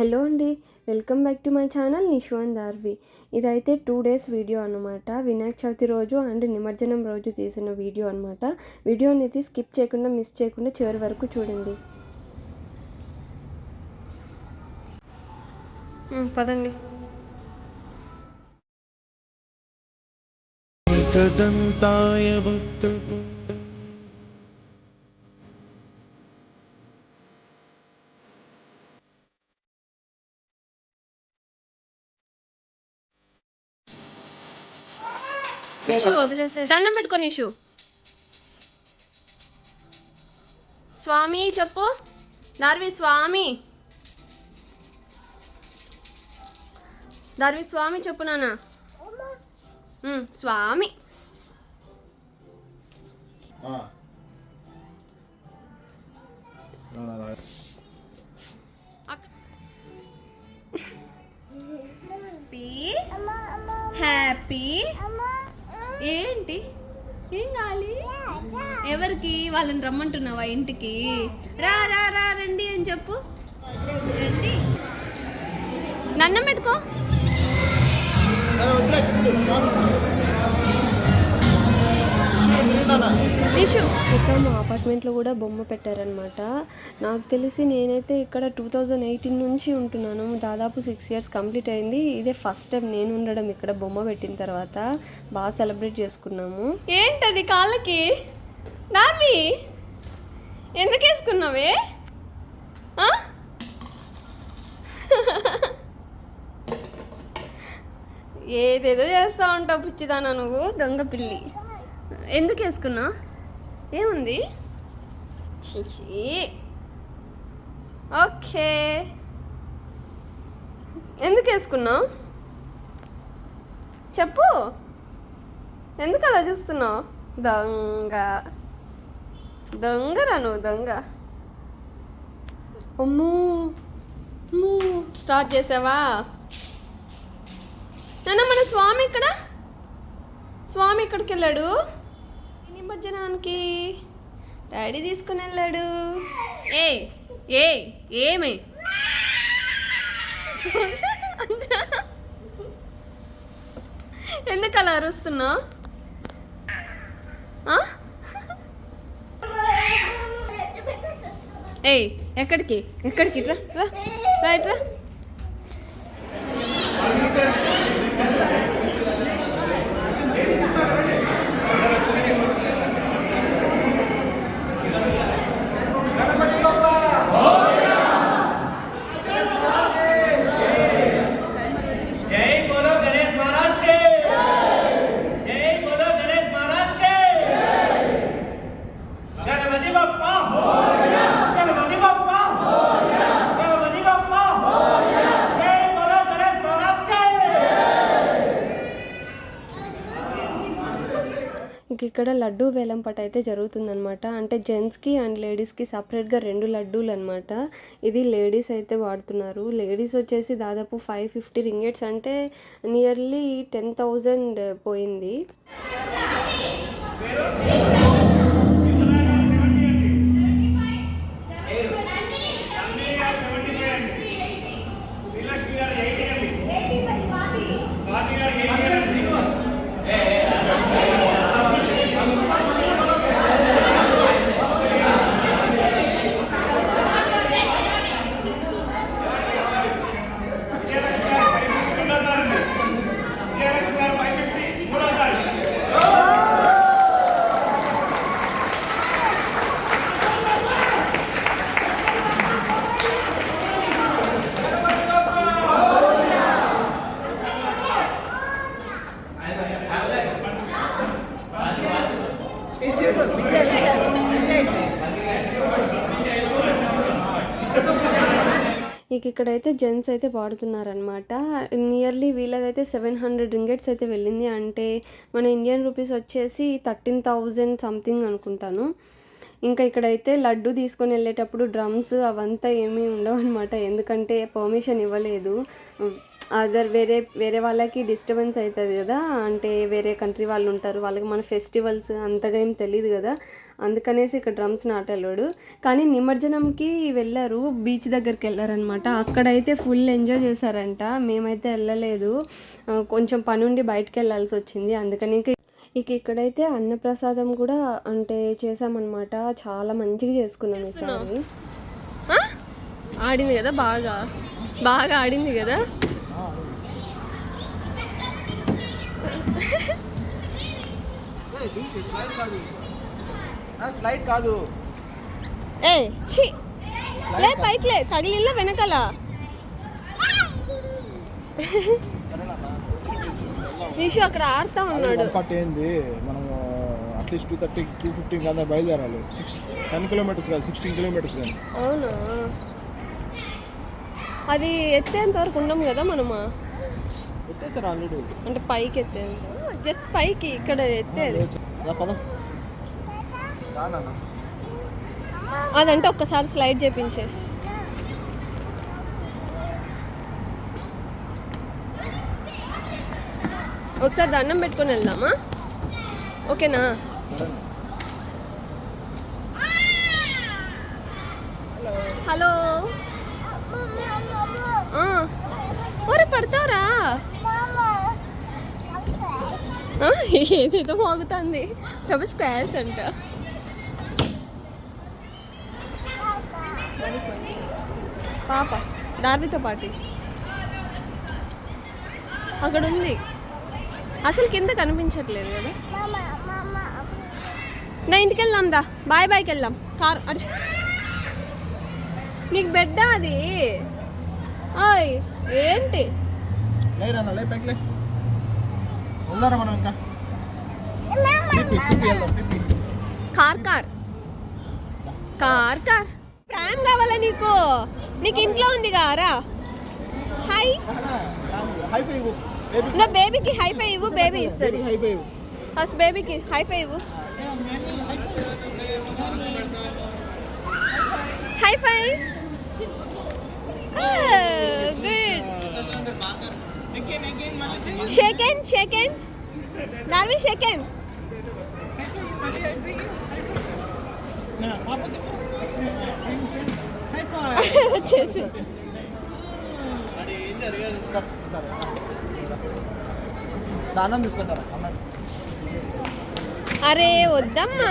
Hello అండి welcome back to my channel Nishu and Arvi. ఇదైతే two days video అనమాట వినాయక చవితి రోజు అండ్ నిమజ్జనం రోజు తీసిన వీడియో అనమాట వీడియో అనేది స్కిప్ చేయకుండా మిస్ చేయకుండా చివరి వరకు చూడండి. పదండి. దండం పెట్టుకొని ఇషు స్వామి చెప్పు. దార్వి స్వామి. దార్వి స్వామి చెప్పు నాన్న. స్వామి. హ్యాపీ ఏంటి? ఏం కావాలి? ఎవరికి? వాళ్ళని రమ్మంటున్నావా ఇంటికి? రా రా రా రండి అని చెప్పు. రండి. నన్నం పెట్టుకో ఇక్కడ మా అపార్ట్మెంట్లో కూడా బొమ్మ పెట్టారనమాట నాకు తెలిసి నేనైతే ఇక్కడ టూ థౌజండ్ ఎయిటీన్ నుంచి ఉంటున్నాను. దాదాపు సిక్స్ ఇయర్స్ కంప్లీట్ అయింది. ఇదే ఫస్ట్ టైం నేను ఉండడం ఇక్కడ బొమ్మ పెట్టిన తర్వాత బాగా సెలబ్రేట్ చేసుకున్నాము. ఏంటది కాళ్ళకి? నార్వి? ఎందుకు వేసుకున్నావే? ఏదేదో చేస్తా ఉంటావు పిచ్చిదానా నువ్వు దొంగ పిల్లి. ఎందుకు వేసుకున్నావు ఏముంది? ఓకే. ఎందుకు వేసుకున్నావు? చెప్పు. ఎందుకు అలా చూస్తున్నావు? దొంగ. దొంగరా నువ్వు దొంగ? అమ్మూ. స్టార్ట్ చేసావా? నాన్న మన స్వామి ఇక్కడ స్వామి ఎక్కడికి వెళ్ళాడు నిమజ్జనానికి డాడీ తీసుకుని వెళ్ళాడు. ఏ ఏ ఏమే? ఎందుకు అలా అరుస్తున్నావు? ఏయ్ ఎక్కడికి? ఎక్కడికి? ఇట్రా రా రా ఇట్రా. जय ఇంక ఇక్కడ లడ్డు వేలంపాట అయితే జరుగుతుందనమాట అంటే జెంట్స్కి అండ్ లేడీస్కి సపరేట్గా రెండు లడ్డూలు అనమాట ఇది లేడీస్ అయితే వాడుతున్నారు. లేడీస్ వచ్చేసి దాదాపు ఫైవ్ ఫిఫ్టీ రింగెట్స్ అంటే నియర్లీ టెన్ థౌజండ్ పోయింది. ఇక ఇక్కడైతే జెంట్స్ అయితే పాడుతున్నారనమాట నియర్లీ వీళ్ళదైతే సెవెన్ హండ్రెడ్ రింగెట్స్ అయితే వెళ్ళింది. అంటే మన ఇండియన్ రూపీస్ వచ్చేసి థర్టీన్ థౌజండ్ సంథింగ్ అనుకుంటాను. ఇంకా ఇక్కడైతే లడ్డు తీసుకొని వెళ్ళేటప్పుడు డ్రమ్స్ అవంతా ఏమీ ఉండవు అనమాట ఎందుకంటే పర్మిషన్ ఇవ్వలేదు. అదర్ వేరే వేరే వాళ్ళకి డిస్టర్బెన్స్ అవుతుంది కదా. అంటే వేరే కంట్రీ వాళ్ళు ఉంటారు వాళ్ళకి మన ఫెస్టివల్స్ అంతగా ఏం తెలియదు కదా. అందుకనేసి ఇక్కడ డ్రమ్స్ నాటలేడు కానీ నిమజ్జనంకి వెళ్ళారు బీచ్ దగ్గరికి వెళ్ళారనమాట అక్కడైతే ఫుల్ ఎంజాయ్ చేశారంట. మేమైతే వెళ్ళలేదు. కొంచెం పని ఉండి బయటకు వెళ్ళాల్సి వచ్చింది. అందుకని ఇంక ఇక ఇక్కడైతే అన్నప్రసాదం కూడా అంటే చేసామన్నమాట చాలా మంచిగా చేసుకున్నాం ఈసారి ఆడింది కదా బాగా? బాగా ఆడింది కదా? స్లైడ్ కాదు ఏ ఛీ. లే పైకి లే. తగిలిల్ల వెనకాల. నిషు అక్కడ ఆడుతా ఉన్నాడు. ఫార్టీ అయింది. మనం at least two thirty two fifteen కదా బయలుదేరాలి. సిక్స్ టెన్ కిలోమీటర్స్ కాదు సిక్స్టీన్ కిలోమీటర్స్ కానీ. అవునా? అది ఎత్తేంత వరకు ఉండం కదా మనమా. వచ్చేస్తారు ఆల్రెడీ అంటే పైకి ఎత్తేంత. జస్ట్ పైకి ఇక్కడ ఎత్తేది. అదంటే ఒక్కసారి స్లైడ్ చేపించే. ఒకసారి దండం పెట్టుకొని వెళ్దామా? ఓకేనా? హలో. మోగుతారా ఏదేదో మోగుతుంది. చెప్పు స్క్వేర్స్ అంట. పాప డార్వితో పాటి. అక్కడ ఉంది అసలు కింద కనిపించట్లేదు కదా. నా ఇంటికి వెళ్దాం దా. బాయ్ బాయ్కి వెళ్దాం కార్ అడిచి నీకు బెడ్డా అది? ఓయ్ ఏంటి? లేరన్నా లే పైకి లే. వెళ్దారా మనం ఇంకా. Car car. Car car. Pram కావాలా నీకు? నీకు ఇంట్లో ఉంది కారా హాయ్ హై నా బేబీకి హై ఫై ఇవ్వు బేబీ ఇస్తుంది. ఫస్ట్ బేబీకి హై ఫై ఇవ్వు. హై ఫై గుడ్ షేకెన్ షేకెన్ నార్వి షేకెన్ చేసి సరే, సరే దానం తీసుకుంటారా అన్న అరే వద్దమ్మా.